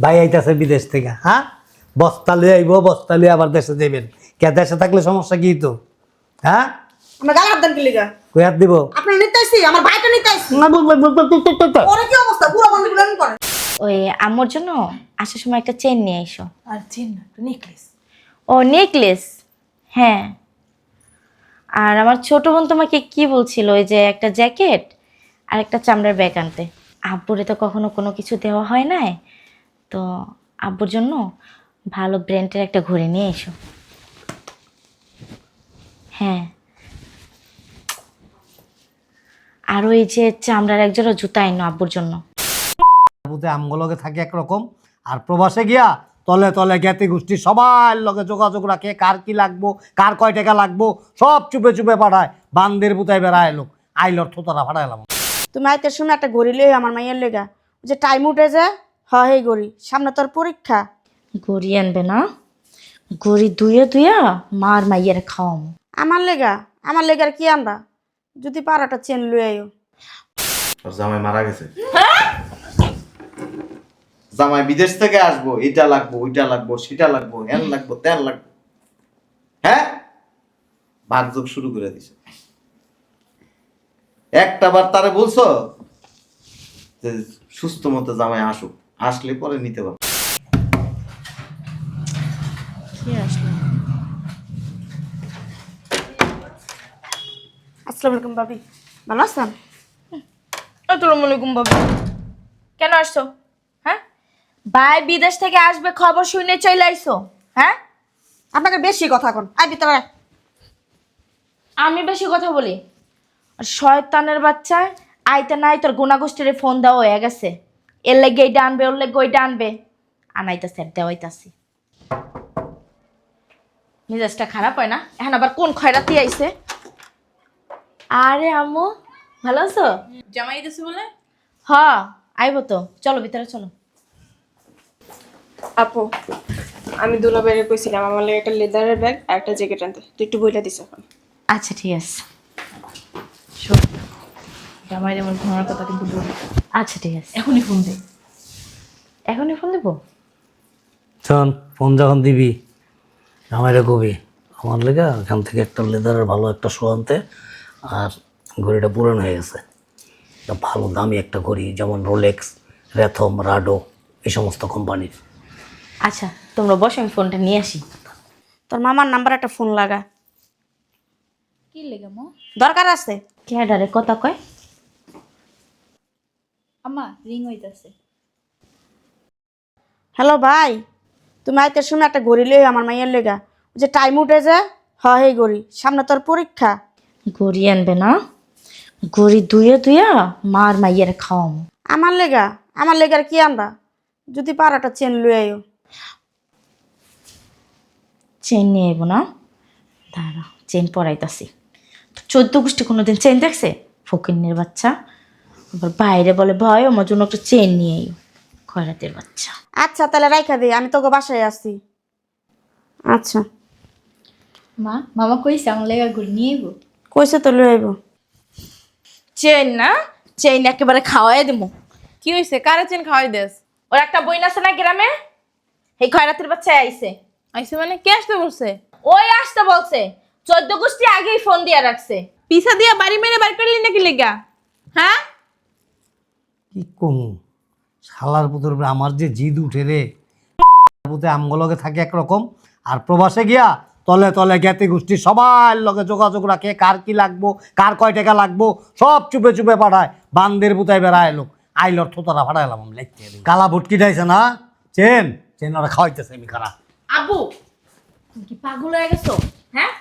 ভাই আইতাছে বিদেশ থেকে হ্যাঁ? বস্তা লিয়ে আইব বস্তা লিয়ে আবার দেশে দেবেন কে দেশে থাকলে সমস্যা কি তো? হ্যাঁ? আমার গালা হাত দেন কি লিগা? কই হাত দিব? আইছি আমার ভাইটা নিতে আইছি। না, বল, বল, বল। পরে কি অবস্থা? পুরো বন্ধ করে। ওই আম্মুর জন্য আসার সময় একটা চেন নিয়ে আর চেন না নেকলেস ও নেকলেস হ্যাঁ। আর আমার ছোট বোন তোমাকে কি বলছিল? ওই যে একটা জ্যাকেট আর একটা চামড়ার ব্যাগ আনতে। আব্বুরে তো কখনো কোনো কিছু দেওয়া হয় নাই। তো আব্বুর জন্য ভালো ব্র্যান্ডের একটা ঘড়ি নিয়ে এসো। হ্যাঁ। আর ওই যে চামড়ার একজোড়া জুতা এনো আব্বুর জন্য। বুতে আমগুলোকে থাকে একরকম। আর প্রবাসে গিয়া তলে তলে জ্ঞাতি গোষ্ঠী সবার লগে যোগাযোগ রাখে কার কি লাগবো কার কয় টাকা লাগবো সব চুপে চুপে পাঠায় বান্দের বুতায় বেড়ায় লোক আইলর থোতারা ফাটাইলাম। তুমি আইতে শুনে একটা গড়ি লই আমার মাইয়ের লেগা যে টাইম উঠে যায় হ হে গড়ি সামনে তোর পরীক্ষা। গড়ি আনবে না? গড়ি দুইয়া দুইয়া মার মাইয়ের খাওয়াম। আমার লেগা আমার লেগার কি আনবা? যদি পারাটা চেন লই আইও ওর জামাই মারা গেছে? জামাই বিদেশ থেকে আসব এটা লাগবো ওইটা লাগবো সেটা লাগবো হ্যান লাগবো ত্যান লাগবো। হ্যাঁ? ভাগযোগ শুরু করে দিছে। একটা বার তারে বলছো যে সুস্থ মতো জামাই আসুক। আসলে পরে নিতে পারব। আসসালামু আলাইকুম ভাবি। ভালো আছেন? আসসালামু আলাইকুম বাবা কেন আসছো? হ্যাঁ? ভাই বিদেশ থেকে আসবে খবর শুনে চলে আইছো হ্যাঁ? আপনাকে বেশি কথা কোন। আই ভিতরে। আমি বেশি কথা বলি? আর শয়তানের বাচ্চা আইতে নাই তোর গুণাগোষ্ঠীর ফোন দেওয়া হয়ে গেছে। এর লেগে এইটা আনবে ওর লেগে ওইটা আনবে। আনাইতেছে দেওয়াইতাছি। মেজাজটা খারাপ হয় না? এখন আবার কোন খয়রাতি আইছে? আরে আম্মু ভালো আছো? জামাই দিছে বলে? হ আইব তো। চলো ভিতরে চলো। আপু আমি দুলা দুলাবাইরে কইছিলাম আমার লাগে একটা লেদারের ব্যাগ আর একটা জ্যাকেট আনতে। তুই একটু বইলা দিস এখন। আচ্ছা ঠিক আছে। জামাই যেমন ঘোরার কথা কিন্তু বলি। আচ্ছা ঠিক আছে। এখনই ফোন দে। এখনই ফোন দেবো? শোন ফোন যখন দিবি আমারে কবি আমার লেগে এখান থেকে একটা লেদারের ভালো একটা শো আনতে আর ঘড়িটা পুরানো হয়ে গেছে। একটা ভালো দামি একটা ঘড়ি যেমন রোলেক্স রেথম রাডো এই সমস্ত কোম্পানির। আচ্ছা তোমরা বসো আমি ফোনটা নিয়ে আসি। তোর মামার নাম্বার একটা ফোন লাগা। কি লেগে মো? দরকার আছে। ক্যাডারে কথা কয়? আমা রিং হইতাছে। হ্যালো ভাই তুমি আইতে শুনে একটা গড়ি লই আমার মাইয়ের লেগা যে টাইম উঠে যায় হ হে গড়ি সামনে তোর পরীক্ষা। গড়ি আনবে না? গড়ি দুইয়া দুইয়া মার মাইয়ের খাওয়াম। আমার লেগা আমার লেগার কি আনবা? যদি পারাটা চেন লই আইও। চেন নিয়ে এবো না? দাঁড়া চেন পরাইতাছি। চোদ্দ গোষ্ঠী কোনোদিন চেন দেখছে? ফকিন্নের বাচ্চা। আবার বাইরে বলে ভয় আমার জন্য একটা চেন নিয়ে এও খয়রাতের বাচ্চা। আচ্ছা তাহলে রাইখা দে আমি তোকে বাসায় আসছি। আচ্ছা। মা মামা কইছে আমার লেগা ঘুরে নিয়ে আইবো? কইছে তো লই আইব। চেন না? চেন একেবারে খাওয়াই দেবো কি হইছে? কারে চেন খাওয়াই দেস? ওর একটা বই আছে না গ্রামে? এই খয়রাতের বাচ্চা আইছে। আইছে মানে? কে আসতে বলছে? ওই আসতে বলছে। চোদ্দ গোষ্ঠী আগেই ফোন দিয়ে রাখছে। পিসা দিয়া বাড়ি মেরে বাড়ি করলি নাকি লেগা? হ্যাঁ? কি কমু? শালার পুতুর উপরে আমার যে জিদ উঠে রে। পুতে আমগুলোকে থাকে একরকম। আর প্রবাসে গিয়া তলে তলে জ্ঞাতি গোষ্ঠী সবার লগে যোগাযোগ রাখে, কার কি লাগবো, কার কয় টাকা লাগবো, সব চুপে চুপে পাঠায়। বান্দের বুতায় বেড়ায় লোক আইলর থোতারা ফাটাইলাম আমি, লিখতে কালা ভুটকি যাইছে না? চেন? চেন ওরা খাওয়াইতেছে আমি খারা আবু তুমি কি পাগল হয়ে গেছো? হ্যাঁ?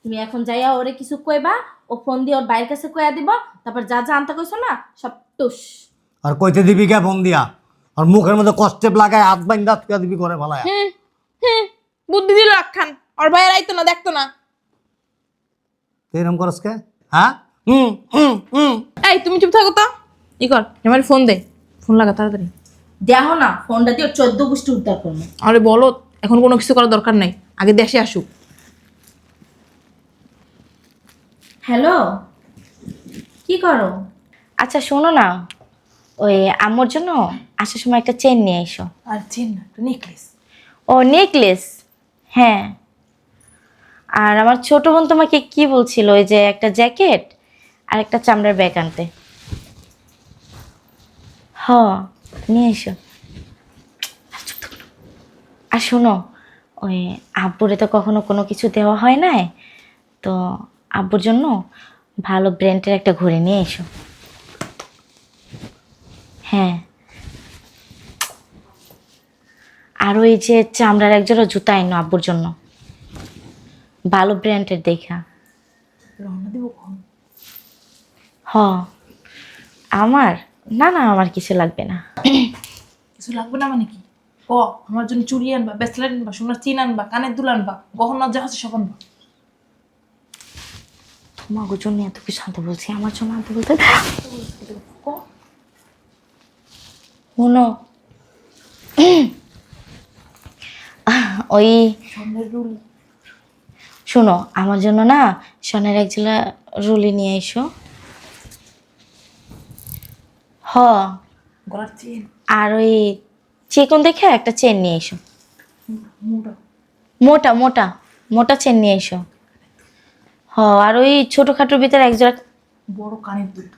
তুমি এখন যাইয়া ওরে কিছু কইবা, ও ফোন দিয়ে ওর বাইরের কাছে কইয়া দিব তারপর যা যা আনতে কইছো না সব টুস। আর কইতে দিবি কে ফোন দিয়া? আর মুখের মধ্যে কষ্টেপ লাগায় হাত বাইন্দা তুই দিবি করে ভালো হুম হুম বুদ্ধি দিল রাখান ওর ভাইয়ের আইতো না দেখতো না। এরকম করস কে? হ্যাঁ? হুম হুম হুম। এই তুমি চুপ থাকো তো। ই কর আমার ফোন দে। ফোন লাগা তাড়াতাড়ি। দেখো না ফোনটা দিয়ে চোদ্দ গোষ্ঠী উদ্ধার করব আরে বলো এখন কোনো কিছু করার দরকার নাই। আগে দেশে আসুক। হ্যালো? কি করো? আচ্ছা শোনো না। ওই আম্মুর জন্য আসার সময় একটা চেন নিয়ে এসো। আর চেন না নেকলেস ও নেকলেস হ্যাঁ। আর আমার ছোট বোন তোমাকে কি বলছিল? ওই যে একটা জ্যাকেট আর একটা চামড়ার ব্যাগ আনতে। হ নিয়ে এসো। আর শোনো ওই আব্বুরে তো কখনো কোনো কিছু দেওয়া হয় নাই। তো আব্বুর জন্য ভালো ব্র্যান্ডের একটা ঘড়ি নিয়ে এসো। হ্যাঁ। আর ওই যে চামড়ার একজোড়া জুতা এনো আব্বুর জন্য। ভালো ব্র্যান্ডের দেখা। হ। আমার? না না আমার কিছু লাগবে না। কিছু লাগবে না মানে কি? ক আমার জন্য চুড়ি আনবা ব্রেসলেট আনবা সোনার চেন আনবা কানের দুল আনবা গহনা যা আছে সব আনবা। তোমার জন্য এত কিছু আনতে বলছি আমার জন্য আনতে বলতে শোনো। ওই শোনো আমার জন্য না সোনার এক জোড়া রুলি নিয়ে এসো। হ। আর ওই চিকন দেখে একটা চেন নিয়ে এসো। মোটা মোটা মোটা চেন নিয়ে এসো। হ আর ওই ছোটোখাটোর ভিতরে একজোড়া বড় কানের দুল।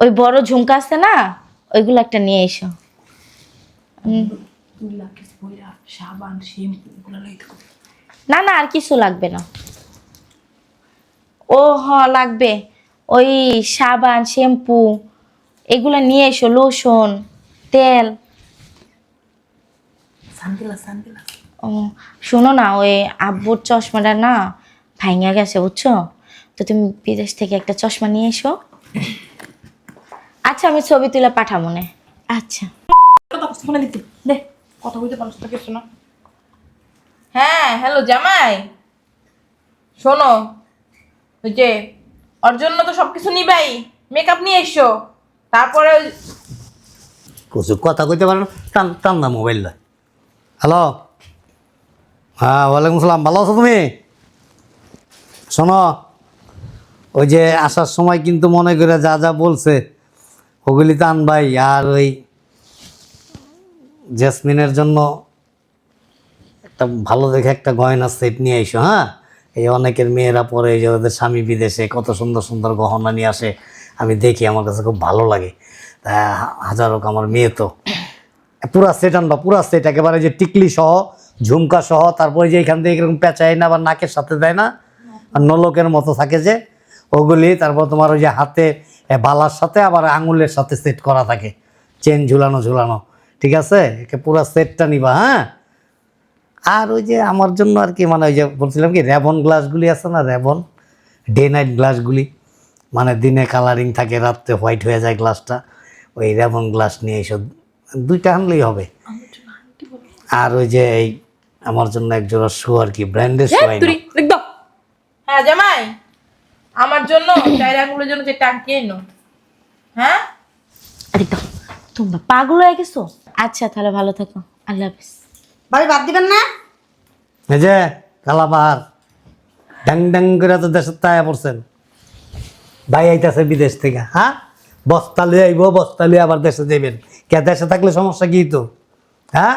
ওই বড় ঝুমকা আছে না ওইগুলো একটা নিয়ে এসো। সাবান শ্যাম্পু না না আর কিছু লাগবে না। ও হ লাগবে। ওই সাবান শ্যাম্পু এগুলো নিয়ে এসো লোশন তেল। ও শোনো না ওই আব্বুর চশমাটা না ভাঙা গেছে বুঝছ? তো তুমি বিদেশ থেকে একটা চশমা নিয়ে এসো। আচ্ছা আমি ছবি তুলে পাঠাবো না। আচ্ছা। ফোনে দিতে দে কথা বলতে পারছ তো কিছু হ্যাঁ হ্যালো জামাই। শোনো ওই যে ওর জন্য তো সব কিছু নিবাই। মেকআপ নিয়ে এসো। তারপরে ওই- কিছু কথা কইতে পারো টান টান না মোবাইল হ্যালো হ্যাঁ ওয়ালাইকুম সালাম ভালো আছো তুমি? শোনো, ওই যে আসার সময় কিন্তু মনে করে যা যা বলছে, ওগুলি তো আনবাই আর ওই জেসমিনের জন্য একটা ভালো দেখে একটা গয়না সেট নিয়ে আইসো হ্যাঁ? এই অনেকের মেয়েরা পরে যে ওদের স্বামী বিদেশে কত সুন্দর সুন্দর গহনা নিয়ে আসে, আমি দেখি, আমার কাছে খুব ভালো লাগে। তা হাজার হোক আমার মেয়ে তো। পুরা সেট আনবা, পুরা সেট, একেবারে যে টিকলি সহ, ঝুমকা সহ, তারপরে যে এখান থেকে এরকম পেঁচায় না বা নাকের সাথে দেয় না নলকের মতো থাকে যে ওগুলি তারপর তোমার ওই যে হাতে বালার সাথে আবার আঙুলের সাথে সেট করা থাকে। চেন ঝুলানো ঝুলানো। ঠিক আছে? একে পুরা সেটটা নিবা হ্যাঁ? আর ওই যে আমার জন্য আর কি মানে ওই যে বলছিলাম কি র্যাবন গ্লাসগুলি আছে না র্যাবন ডে নাইট গ্লাসগুলি। মানে দিনে কালারিং থাকে রাত্রে হোয়াইট হয়ে যায় গ্লাসটা। ওই র্যাবন গ্লাস নিয়ে এইসব দুইটা আনলেই হবে। আর ওই যে এই আমার জন্য একজোড়া শু আর কি ব্র্যান্ডের শু হ্যাঁ জামাই আমার জন্য আঙ্গুলের জন্য যে টাঙ্কি এনো হ্যাঁ? আরে তো তোমরা পাগল হয়ে গেছো? আচ্ছা তাহলে ভালো থাকো। আল্লাহ হাফিজ। ভাবি বাদ দিবেন না? এই যে কালাপাহাড় ড্যাং ড্যাং করে তো দেশের তায়া পড়ছেন। ভাই আইতাছে বিদেশ থেকে হ্যাঁ? বস্তা লিয়ে আইব বস্তা লিয়ে আবার দেশে যাবেন কে দেশে থাকলে সমস্যা কি তো? হ্যাঁ?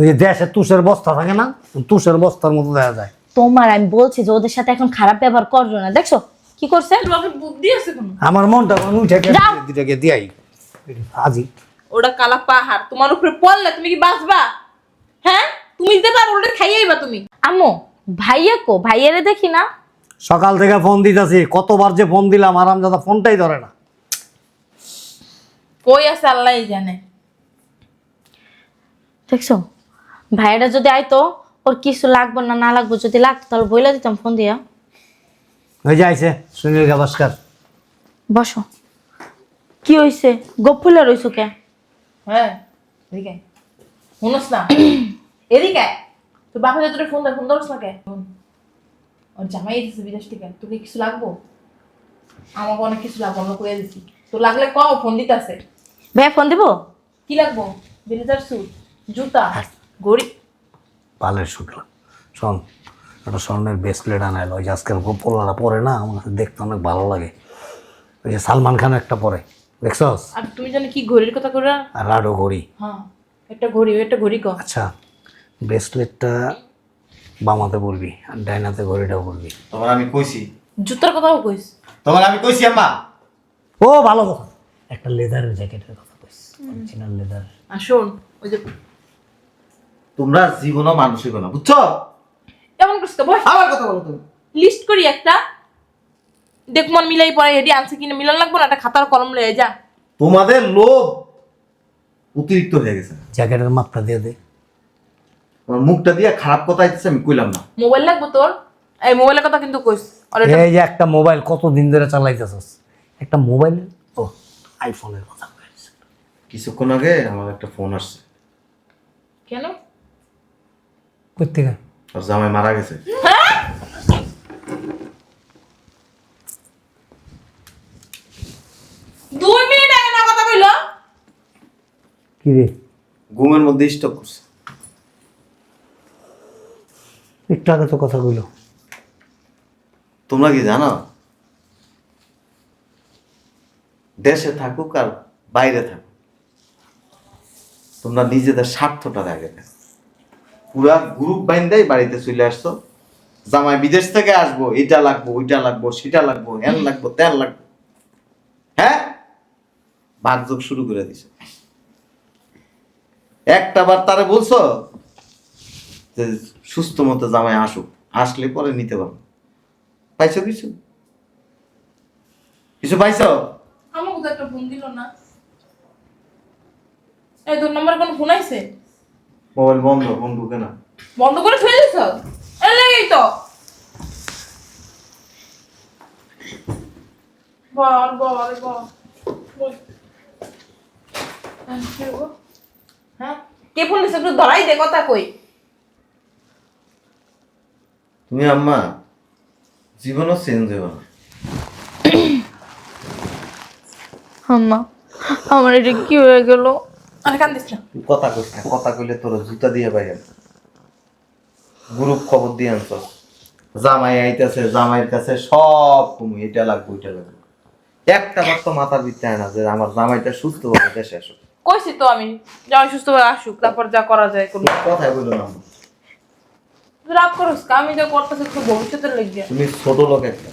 ওই যে দেশে তুষের বস্তা থাকে না তুষের বস্তার মতো দেখা যায়। তোমার আমি বলছি যে ওদের সাথে এখন খারাপ ব্যবহার করো না। দেখছ? কি করছে? আমার মনটা কোন উঠে। দুটাকে দিয়াই। আজি। ওটা কালা পাহাড় তোমার উপরে পড়লে তুমি কি বাঁচবা? হ্যাঁ? তুমি দিতে পারো ওটা খাইয়েইবা তুমি। আম্মু ভাইয়া কো? ভাইয়ারে দেখি না। সকাল থেকে ফোন দিতেছি কতবার যে ফোন দিলাম আরাম দাদা ফোনটাই ধরে না। কই আছে আল্লাহই জানে। দেখছ? ভাইয়াটা যদি আইতো ওর কিছু লাগবে না না লাগবে যদি লাগতো তাহলে বইলা দিতাম ফোন দিয়া। ওই যে আইছে সুনীল গাভাস্কার। বসো। কি হইছে? গোপ ফুলে রইছো কে? হ্যাঁ এদিকে। শুনোস না? এদিকে। তোর বাপা তোর ফোন দেয় ফোন ধরস না কে। ওর জামাই এসেছে বিদেশ থেকে তোর কি কিছু লাগবো? আমাকে অনেক কিছু লাগবো আমরা করে দিছি। তো লাগলে কও ফোন দিতে আছে ভাইয়া ফোন দিব? কি লাগবো? ব্লেজার স্যুট জুতা। ঘড়ি পালের শুকলা শোন একটা স্বর্ণের ব্রেসলেট আনাইলো ওই যে আজকের পোলারা পরে না আমার দেখতে অনেক ভালো লাগে। ওই যে সালমান খান একটা পরে দেখছস? আর তুমি জানো কি ঘড়ির কথা করে আর রাডো ঘড়ি হ্যাঁ একটা ঘড়ি একটা ঘড়ি ক আচ্ছা ব্রেসলেটটা বামাতে বলবি আর ডাইনাতে ঘড়িটাও বলবি তোমার আমি কইছি। জুতার কথাও কইস। তোমার আমি কইছি আম্মা। ও ভালো কথা। একটা লেদারের জ্যাকেটের কথা কইস অরিজিনাল লেদার আর শোন ওই যে তোমরা জীবনও মানুষ হইব না বুঝছ? এমন করছিস তো বস। আমার কথা বলো তুমি। লিস্ট করি একটা। দেখ মন মিলাই পরে এডি আনছে কিনা মিলন লাগবো না একটা খাতার কলম লয়ে যা। তোমাদের লোভ অতিরিক্ত হয়ে গেছে। জ্যাকেটের মাপটা দিয়ে দে। তোমার মুখটা দিয়ে খারাপ কথা আইতেছে আমি কইলাম না। মোবাইল লাগবো তোর? এই মোবাইলের কথা কিন্তু কইস। আর এটা এই যে একটা মোবাইল কত দিন ধরে চালাইতেছস? একটা মোবাইল ও আইফোনের কথা কইস। কিছুক্ষণ আগে আমার একটা ফোন আসছে। কেন? থেকে আর জামাই মারা গেছে। দুই মিনিট আগে না কথা কইলো। কি রে? ঘুমের মধ্যে স্টক করছে। একটু আগে তো কথা কইলো। তোমরা কি জানো? দেশে থাকুক আর বাইরে থাকুক তোমরা নিজেদের স্বার্থটা দেখে দেখো। পুরা গ্রুপ বাইন্দাই বাড়িতে চলে আসছো। জামাই বিদেশ থেকে আসব, এটা লাগবো, ওইটা লাগবো, সেটা লাগবো হ্যান লাগবো ত্যান লাগবো। হ্যাঁ? ভাগযোগ শুরু করে দিছে। একটা বার তারে বলছো যে সুস্থ মতো জামাই আসুক, আসলে পরে নিতে পারব। পাইছো কিছু? কিছু পাইছো? আমাকে তো একটা ফোন দিল না। এই তোর নম্বরে কোনো ফোন আইছে? মোবাইল বন্ধ ফোন ঢুকে না বন্ধ করে থুয়ে দিছ এই লাগেই তো। বল বল বল। হ্যাঁ, কি? হ্যাঁ ফোন দিছে? একটু ধরাই দে কথা কই। তুমি আম্মা জীবনও চেঞ্জ হইব না। আম্মা আমার এটা কি হয়ে গেল? আরে কান্দিস না। কথা কইস না কথা কইলে তোর জুতা দিয়ে বাইরে গ্রুপ খবর দিয়ে জামাই আইতাছে জামাইয়ের কাছে সব তুমি এটা লাগবে ওইটা লাগবে। একটা বার তো আয় না যে আমার জামাইটা সুস্থ ভাবে দেশে আসুক। কইছি তো আমি যাও সুস্থভাবে আসুক তারপর যা করা যায় করব কথাই বলো না। রাগ করস? আমি যা করতেছি তো ভবিষ্যতের তুমি ছোট লোক একটা।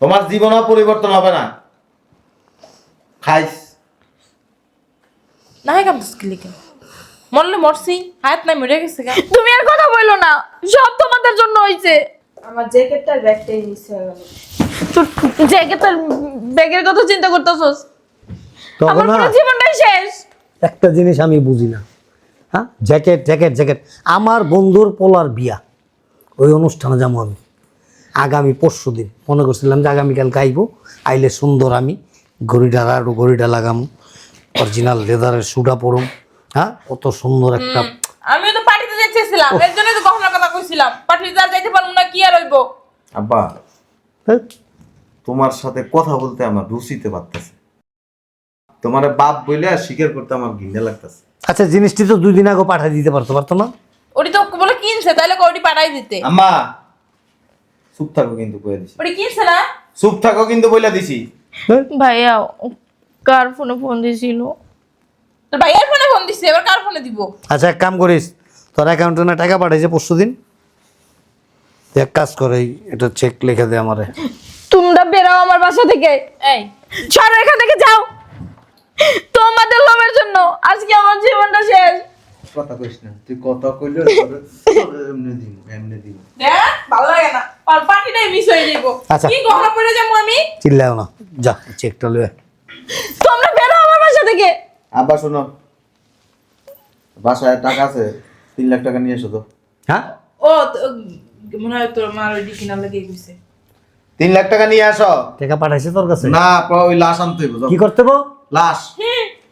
তোমার জীবনও পরিবর্তন হবে না। খাইস। না হয় কাম কি লিখে মরলে মরছি হায়াত নাই মরে গেছে গা। তুমি আর কথা বলল না সব তোমাদের জন্য হইছে। আমার জ্যাকেটটার ব্যাগটাই মিস হয়ে গেল তোর জ্যাকেটের ব্যাগের কথা চিন্তা করতেছস? তখন আমার পুরো জীবনটাই শেষ। একটা জিনিস আমি বুঝি না। হ্যাঁ? জ্যাকেট জ্যাকেট জ্যাকেট আমার বন্ধুর পোলার বিয়া। ওই অনুষ্ঠানে যাব আমি। আগামী পরশু দিন। মনে করছিলাম যে আগামীকাল গাইবো আইলে সুন্দর আমি ঘড়িটা আরও ঘড়িটা লাগাম। অরিজিনাল লেদারের শুটা পরুম হ্যাঁ? কত সুন্দর একটা আমিও তো পার্টিতে যাইতেছিলাম এর জন্য তো গহনার কথা কইছিলাম। পার্টিতে আর যাইতে পারব না কি আর হইব? আব্বা হ্যাঁ? তোমার সাথে কথা বলতে আমার রুচিতে পারতেছে। তোমার বাপ বইলে আর স্বীকার করতে আমার ঘৃণা লাগতেছে। আচ্ছা জিনিসটি তো দুই দিন আগে পাঠিয়ে দিতে পারতো পারতো না? ওটি তো বলে কিনছে তাহলে ওটি পাঠাই দিতে? আম্মা চুপ থাকো কিন্তু কয়ে দিছি। ওটি কিনছে না? চুপ থাকো কিন্তু বইলা দিছি। হ্যাঁ? ভাইয়া কার ফোনে ফোন দিছিল? তোর ভাইয়ের ফোনে ফোন দিছে এবার কার ফোনে দিব? আচ্ছা এক কাম করিস তোর অ্যাকাউন্টে না টাকা পাঠাইছে পরশু দিন। তুই এক কাজ করে এই এটা চেক লিখে দে আমারে। তোমরা বেরাও আমার বাসা থেকে। এই। ছাড়ো এখান থেকে যাও। তোমাদের লোভের জন্য আজকে আমার জীবনটা শেষ। কথা কইস না তুই কথা কইলে এমনি দিন এমনি দিন দেখ ভালো লাগে না। পার্টিটাই মিস হয়ে যাইব। আচ্ছা। কি গহনা যাব আমি? চিল্লাও না। যা চেকটা লয়ে তোমরা বেরো আমার বাসা থেকে আব্বা শোনো। বাসায় টাকা আছে তিন লাখ টাকা নিয়ে এসো তো। হ্যাঁ? ও মনে হয় তোর মার ওইটি কিনার লাগে গেছে তিন লাখ টাকা নিয়ে আসো। টাকা পাঠাইছে তোর কাছে? না ওই লাশ আনতে হইব কি করতে বো লাশ।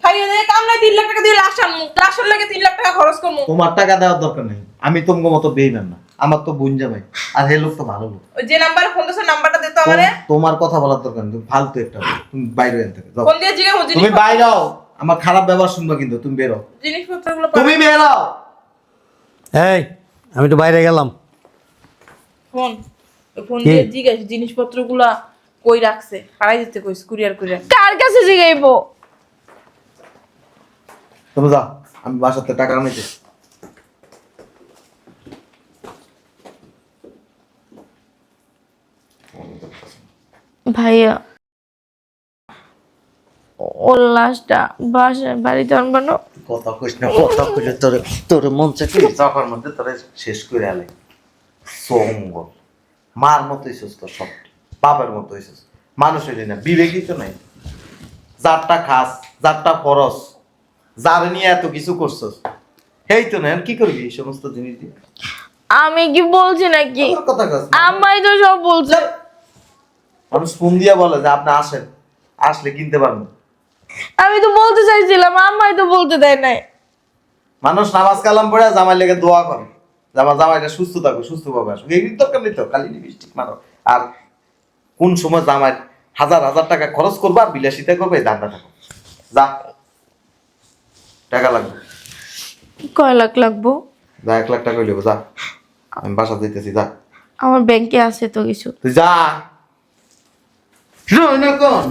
বাইরে দিয়ে তিন লাখ টাকা দিয়ে লাশ আনমু। লাশের লাগে তিন লাখ টাকা খরচ করব তোমার টাকা দেওয়ার দরকার নেই। আমি তোমার মতো বেইমান না। আমার তো বোন যাবে আর হে লোক তো ভালো লোক। ওই যে নাম্বার ফোন দিছো নাম্বারটা দিতে আমারে। তোমার কথা বলার দরকার নেই ফালতু একটা তুমি বাইরে এখান থেকে যাও। ফোন দিয়ে জিজ্ঞাসা তুমি বাইরে হও আমার খারাপ ব্যবহার শুনব কিন্তু তুমি বেরো। জিনিসপত্রগুলো তুমি বেরো এই আমি তো বাইরে গেলাম। Phone phone? দিয়ে জিজ্ঞাসা জিনিসপত্রগুলা কই রাখছে? হারাই দিতে কইস কুরিয়ার করে। কার কাছে জিগাইবো? তুমি যাও আমি বাসাতে টাকা নিতে ভাইয়া ওর লাশটা বাসায় বাড়িতে আনব কথা কইস না কথা কইলে তোর তোর মন চাকরি মধ্যে তোরে শেষ করে আলে সোমগ মার মতো হইছিস তোর সব। বাবার মতো হইছিস। মানুষ হইলি না বিবেকই তো নাই। যারটা খাস যারটা ফরস যার নিয়ে এত কিছু করছস এই তো না কি করবি এই সমস্ত জিনিস দিয়ে? আমি কি বলছি নাকি? আম্মাই তো সব বলছে। মানুষ ফোন দিয়ে বলে যে আপনি আসেন আসলে কিনতে পারবেন। আমি তো বলতে চাইছিলাম আম্মাই তো বলতে দেয় নাই। মানুষ নামাজ কালাম পড়ে জামাই লেগে দোয়া করে। জামা জামাইটা সুস্থ থাকবে সুস্থ ভাবে আসুক। এই দরকার নেই তো খালি লিপস্টিক মারো। আর কোন সময় জামাই হাজার হাজার টাকা খরচ করবে আর বিলাসিতা করবে এই দান্দা থাকো যা। টাকা লাগবে। কয় লাখ লাগবো? যা এক লাখ টাকা হইলে যা। আমি বাসা দিতেছি যা। আমার ব্যাংকে আছে তো কিছু। তুই যা। কোন